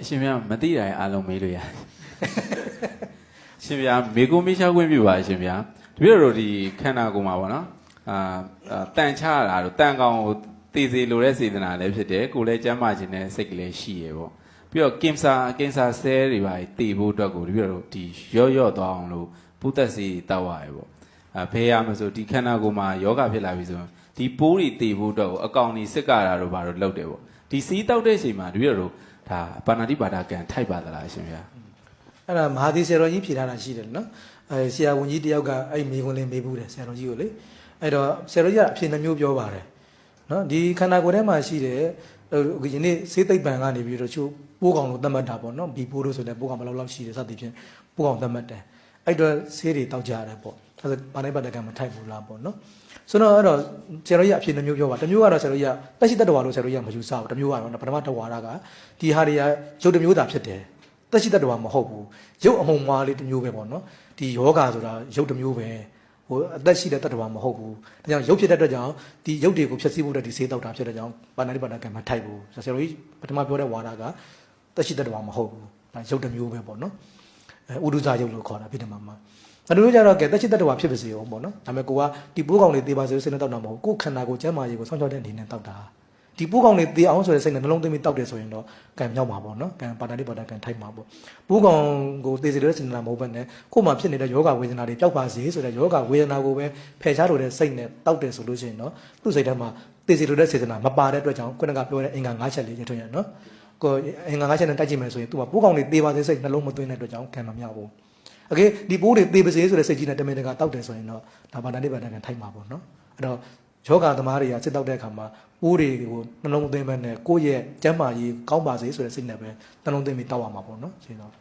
အရှင်ဗျာမသိတာရင်အားလုံးမေးလို့ရတယ်အရှင်ဗျာမေကုမေးချခွင့်ပြုပါအရှင်ဗျာတပည့်တော်တို့ဒီခန္ဓာကိုယ်မှာပေါ့နော်အာအာတန်ချရတာတို့တန်ကောင်ကိုတည်စီလိုတဲ့စေတနာလည်းဖြစ်တယ်ကိုယ်လည်းကျမ်းမာခြင်းနဲ့စိတ်ကလေးရှိရပေါ့ပြီးတော့ကင်ဆာကင်ဆာဆဲတွေပါတည်ဖို့အတွက်ကိုတပည့်တော်တို့ဒီရော့ရော့သွားအောင်လို့ပုသက်စီတောက်ရတယ်ပေါ့အဖေရမဆိုဒီခန္ဓာကိုယ်မှာယောဂဖြစ်လာပြီဆိုရင်ဒီပိုးတွေတည်ဖို့အတွက်ကိုအကောင်ကြီးစစ်ကတာတို့ဘာတို့လုပ်တယ်ပေါ့ဒီစီးတောက်တဲ့အချိန်မှာတပည့်တော်တို့ ဒါပါဏာတိပါဒကံထိုက်ပါသလားအရှင်ဗျာအဲ့ဒါမဟာသီဆရာတော်ကြီးဖြေထားတာရှိတယ်နော်အဲဆရာဝန်ကြီးတယောက်ကအဲ့မိခွန်းလေးမေးဘူးတယ်ဆရာတော်ကြီးကိုလေအဲ့တော့ဆရာတော်ကြီးကအဖြေနှမျိုးပြောပါတယ်နော်ဒီခန္ဓာကိုယ်ထဲမှာရှိတဲ့ဟိုယနေ့စေးသိပ်ပံကနေပြီးတော့ချို့ပိုးကောင်လို့သတ်မှတ်တာပေါ့နော်ဘီပိုးလို့ဆိုတဲ့ပိုးကောင်ဘယ်လောက်လောက်ရှိတယ်စသဖြင့်ပိုးကောင်သတ်မှတ်တယ်အဲ့တော့ဆေးတွေတောက်ကြရတယ်ပေါ့ အဲ့ဒါဘာနဲ့ပတ်တကံမထိုက်ဘူးလားပေါ့နော်ဆိုတော့အဲ့တော့ဆရာတော်ကြီးအဖြေနှမျိုးပြောပါတစ်မျိုးကတော့ဆရာတော်ကြီးကတက်ရှိတတ္တဝါလို့ဆရာတော်ကြီးကမယူဆဘူးတစ်မျိုးကတော့ပထမတဝါရကဒီဟာတွေကရုပ်တစ်မျိုးသာဖြစ်တယ်တက်ရှိတတ်တော်မဟုတ်ဘူးရုပ်အမှုံမွားလေးတစ်မျိုးပဲပေါ့နော်ဒီယောဂဆိုတာရုပ်တစ်မျိုးပဲဟိုအသက်ရှိတဲ့တတ်တော်မဟုတ်ဘူးဒါကြောင့်ရုပ်ဖြစ်တဲ့အတွက်ကြောင့်ဒီရုပ်တွေကိုဖျက်ဆီးဖို့အတွက်ဒီဆေးတောက်တာဖြစ်တဲ့ကြောင့်ဘာနာတိဘာနာကံမထိုက်ဘူးဆရာတော်ကြီးပထမပြောတဲ့ဝါဒကတက်ရှိတတ်တော်မဟုတ်ဘူးဒါရုပ်တစ်မျိုးပဲပေါ့နော်အဲဥဒုဇရုပ်လို့ခေါ်တာဖြစ်တယ်မှာမှာ အဲ့လိုကြတော့ကဲတက်ရှိတတ်တော်ဖြစ်ပါစေအောင်ပေါ့နော်ဒါပေမဲ့ကိုကဒီပိုးကောင်လေးတေးပါစေစိတ်နဲ့တောက်တာမဟုတ်ကိုယ်ခန္ဓာကိုယ်ကျန်းမာရေးကိုစောင့်ရှောက်တဲ့အနေနဲ့တောက်တာဒီပိုးကောင်လေးတေးအောင်ဆိုတဲ့စိတ်နဲ့နှလုံးသွင်းပြီးတောက်တယ်ဆိုရင်တော့ကံမြောက်မှာပေါ့နော်ကံပါတာတိပါတာကံထိုက်မှာပေါ့ပိုးကောင်ကိုတေးစီတဲ့စိတ်နဲ့မဟုတ်ဘဲနဲ့ကိုယ်မှာဖြစ်နေတဲ့ယောဂဝေဒနာတွေပျောက်ပါစေဆိုတဲ့ယောဂဝေဒနာကိုပဲဖယ်ရှားလို့တဲ့စိတ်နဲ့တောက်တယ်ဆိုလို့ရှိရင်တော့သူ့စိတ်ထဲမှာတေးစီလို့တဲ့စေတနာမပါတဲ့အတွက်ကြောင့်ခုနကပြောတဲ့အင်္ဂါ၅ချက်လေးရထွင်ရနော်ကိုအင်္ဂါ၅ချက်နဲ့တိုက်ကြည့်မယ်ဆိုရင်သူကပိုးကောင်လေးတေးပါစေစိတ်နှလုံးမသွင်းတဲ့အတွက်ကြောင့်ကံမမြောက်ဘူး โอเคဒီပိုးတွေတေးပါစေဆိုတဲ့စိတ်ကြီးနဲ့တမင်တကာတောက်တယ်ဆိုရင်တော့ဒါပါတာတိပါတာကံထိုက်မှာပေါ့နော်အဲ့တော့ ယောဂသမားတွေကစစ်တောက်တဲ့အခါမှာပိုးတွေကိုနှလုံးသွင်းမဲ့နဲ့ကိုယ့်ရဲ့ကျန်းမာရေးကောင်းပါစေဆိုတဲ့စိတ်နဲ့ပဲနှလုံးသွင်းပြီးတောက်ရမှာပေါ့နော်ရှင်တော့